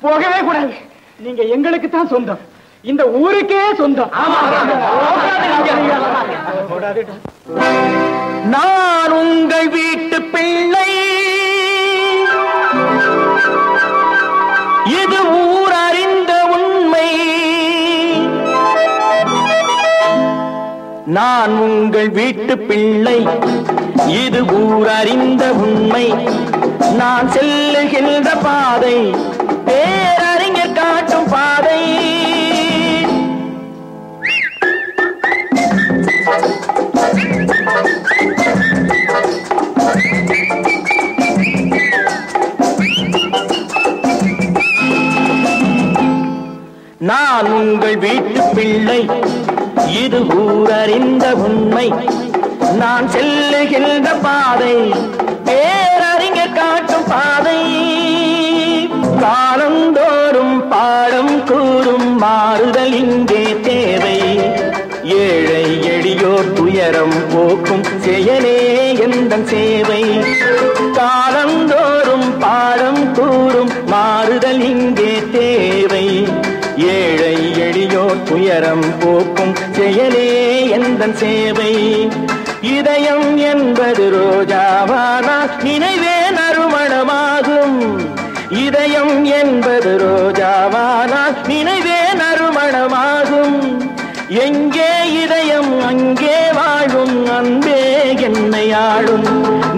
போகவே கூடாது. நீங்க எங்களுக்கு தான் சொந்தம். இந்த ஊருக்கே சொந்தம். நான் உங்கள் வீட்டு பிள்ளை. இது ஊர் அறிந்த உண்மை. நான் உங்கள் வீட்டு பிள்ளை. இது ஊர் அறிந்த உண்மை. நான் செல்லுகின்ற பாதை பேரறிஞர் காட்டும் பாதை. நான் உங்கள் வீட்டு பிள்ளை இது ஊரறிந்த உண்மை. நான் செல்லுகின்ற பாதை பேர் பாதை. காலந்தோறும் பாடம் கூறும் மாறுதல் இங்கே தேவை. ஏழை எளியோர் துயரம் போக்கும் செயலே எந்த சேவை. காலந்தோறும் பாடம் கூறும் மாறுதல் இங்கே தேவை. ஏழை எளியோர் துயரம் போக்கும் செயலே எந்த சேவை. இதயம் என்பது ரோஜாவானா நினைவே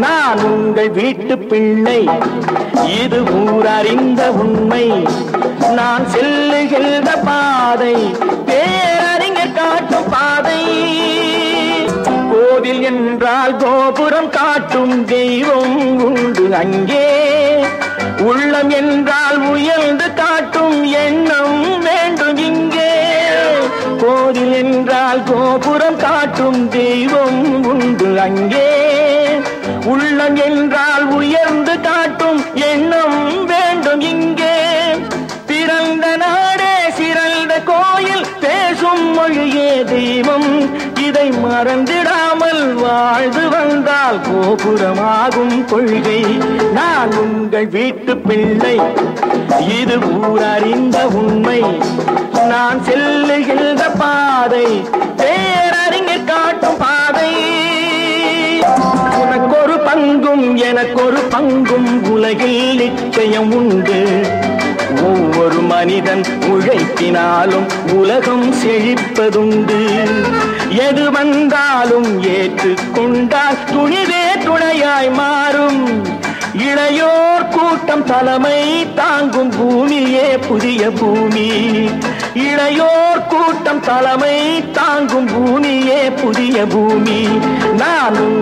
நான் உங்கள் வீட்டு பிள்ளை. இது ஊரறிந்த உண்மை. நான் செல்லுகின்ற பாதை பேரறிஞர் காட்டும் பாதை. கோவில் என்றால் கோபுரம் காட்டும் தெய்வம் உண்டு அங்கே. உள்ளம் என்றால் உயர்ந்து காட்டும் எண்ணம் வேண்டும் இங்கே. கோவில் என்றால் கோபுரம் காட்டும் தெய்வம் உண்டு அங்கே. நாடே சிறந்த கோயில் பேசும் மொழியே தெய்வம். இதை மறந்திடாமல் வாழ்ந்து வந்தால் கோபுரமாகும் கொள்கை. நான் உங்கள் வீட்டு பிள்ளை. இது ஊரறிந்த உண்மை. நான் செல்லுகின்ற பாதை பேரறிஞர் காட்டும் பாதை. உனக்கொரு பங்கும் எனக்கொரு பங்கும் உலகில் நிச்சயம் உண்டு. ஒவ்வொரு மனிதன் உழைப்பினாலும் உலகம் செழிப்பதுண்டு. எது வந்தாலும் ஏற்றுக்கொண்டால் துணிவே துணையாய் மாறும். இளையோர் கூட்டம் தலைமை தாங்கும் பூமியே புதிய பூமி. இளையோர் கூட்டம் தலைமை தாங்கும் பூமியே புதிய பூமி. நான்